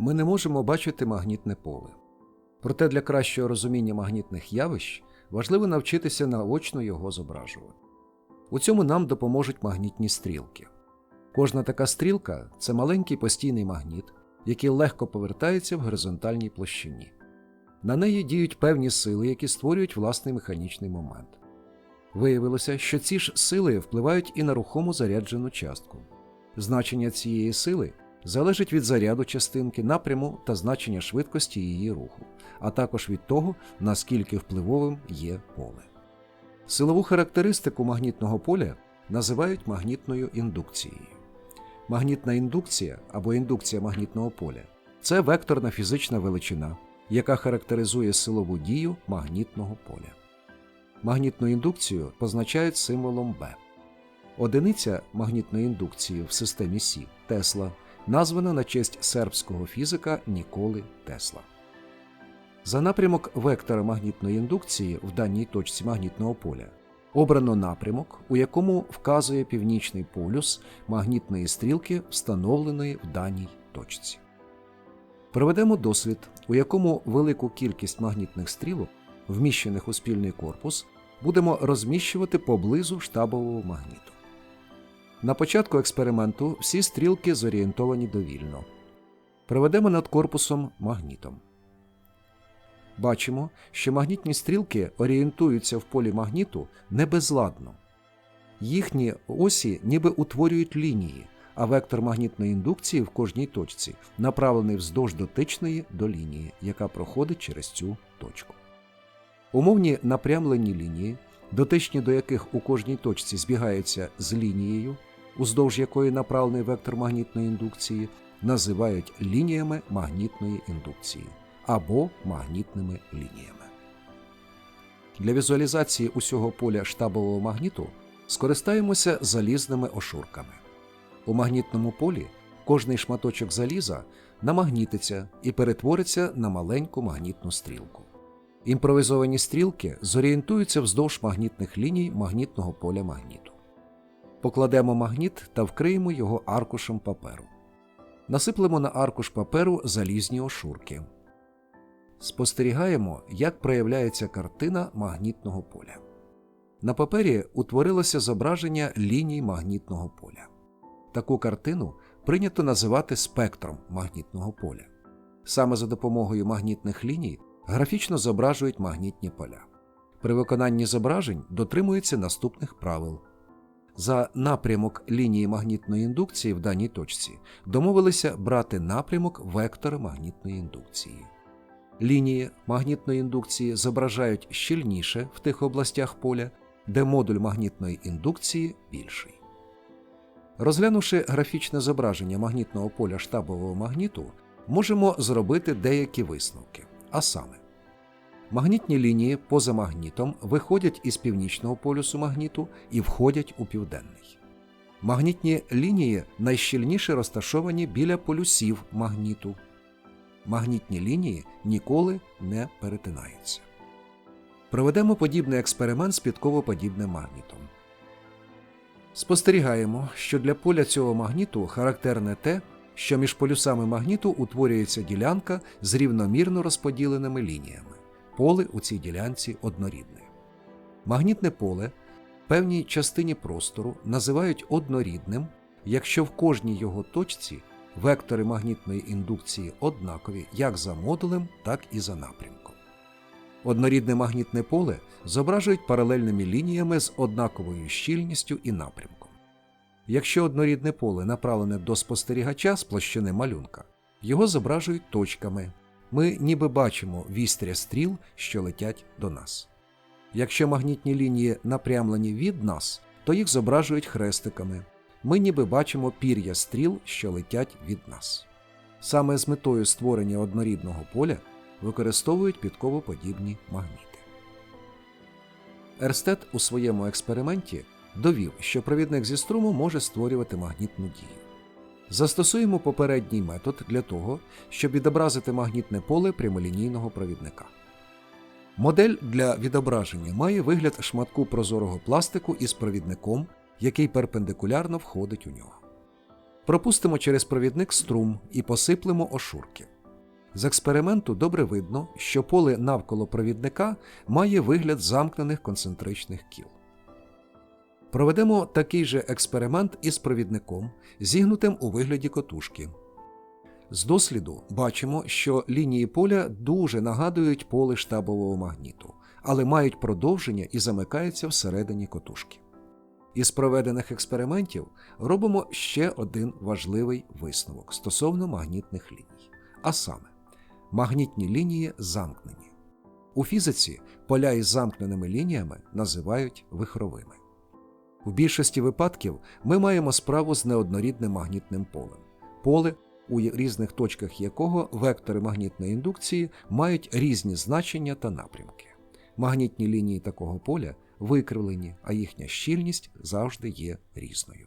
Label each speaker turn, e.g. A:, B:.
A: ми не можемо бачити магнітне поле. Проте для кращого розуміння магнітних явищ важливо навчитися наочно його зображувати. У цьому нам допоможуть магнітні стрілки. Кожна така стрілка це маленький постійний магніт, який легко повертається в горизонтальній площині. На неї діють певні сили, які створюють власний механічний момент. Виявилося, що ці ж сили впливають і на рухому заряджену частку. Значення цієї сили залежить від заряду частинки, напряму та значення швидкості її руху, а також від того, наскільки впливовим є поле. Силову характеристику магнітного поля називають магнітною індукцією. Магнітна індукція або індукція магнітного поля це векторна фізична величина, яка характеризує силову дію магнітного поля. Магнітну індукцію позначають символом Б. Одиниця магнітної індукції в системі Сі Тесла названа на честь сербського фізика Ніколи Тесла. За напрямок вектора магнітної індукції в даній точці магнітного поля обрано напрямок, у якому вказує північний полюс магнітної стрілки, встановленої в даній точці. Проведемо дослід, у якому велику кількість магнітних стрілок, вміщених у спільний корпус, будемо розміщувати поблизу штабового магніту. На початку експерименту всі стрілки зорієнтовані довільно. Проведемо над корпусом магнітом. Бачимо, що магнітні стрілки орієнтуються в полі магніту не безладно. Їхні осі ніби утворюють лінії, а вектор магнітної індукції в кожній точці направлений вздовж дотичної до лінії, яка проходить через цю точку. Умовні напрямлені лінії, дотичні до яких у кожній точці збігаються з лінією, уздовж якої направлений вектор магнітної індукції, називають лініями магнітної індукції або магнітними лініями. Для візуалізації усього поля штабового магніту скористаємося залізними ошурками. У магнітному полі кожний шматочок заліза намагнітиться і перетвориться на маленьку магнітну стрілку. Імпровізовані стрілки зорієнтуються вздовж магнітних ліній магнітного поля магніту. Покладемо магніт та вкриємо його аркушем паперу. Насиплемо на аркуш паперу залізні ошурки. Спостерігаємо, як проявляється картина магнітного поля. На папері утворилося зображення ліній магнітного поля. Таку картину прийнято називати спектром магнітного поля. Саме за допомогою магнітних ліній графічно зображують магнітні поля. При виконанні зображень дотримуються наступних правил. За напрямок лінії магнітної індукції в даній точці домовилися брати напрямок вектора магнітної індукції. Лінії магнітної індукції зображають щільніше в тих областях поля, де модуль магнітної індукції більший. Розглянувши графічне зображення магнітного поля штабового магніту, можемо зробити деякі висновки. А саме, магнітні лінії поза магнітом виходять із північного полюсу магніту і входять у південний. Магнітні лінії найщільніше розташовані біля полюсів магніту. Магнітні лінії ніколи не перетинаються. Проведемо подібний експеримент з підковоподібним магнітом. Спостерігаємо, що для поля цього магніту характерне те, що між полюсами магніту утворюється ділянка з рівномірно розподіленими лініями. Поле у цій ділянці однорідне. Магнітне поле в певній частині простору називають однорідним, якщо в кожній його точці вектори магнітної індукції однакові як за модулем, так і за напрямком. Однорідне магнітне поле зображують паралельними лініями з однаковою щільністю і напрямком. Якщо однорідне поле направлене до спостерігача з площини малюнка, його зображують точками. Ми ніби бачимо вістря стріл, що летять до нас. Якщо магнітні лінії напрямлені від нас, то їх зображують хрестиками. Ми ніби бачимо пір'я стріл, що летять від нас. Саме з метою створення однорідного поля використовують підковоподібні магніти. Ерстед у своєму експерименті довів, що провідник зі струму може створювати магнітну дію. Застосуємо попередній метод для того, щоб відобразити магнітне поле прямолінійного провідника. Модель для відображення має вигляд шматку прозорого пластику із провідником, який перпендикулярно входить у нього. Пропустимо через провідник струм і посиплемо ошурки. З експерименту добре видно, що поле навколо провідника має вигляд замкнених концентричних кіл. Проведемо такий же експеримент із провідником, зігнутим у вигляді котушки. З досліду бачимо, що лінії поля дуже нагадують поле штабового магніту, але мають продовження і замикаються всередині котушки. Із проведених експериментів робимо ще один важливий висновок стосовно магнітних ліній. А саме, магнітні лінії замкнені. У фізиці поля із замкненими лініями називають вихровими. В більшості випадків ми маємо справу з неоднорідним магнітним полем. Поле, у різних точках якого вектори магнітної індукції мають різні значення та напрямки. Магнітні лінії такого поля викривлені, а їхня щільність завжди є різною.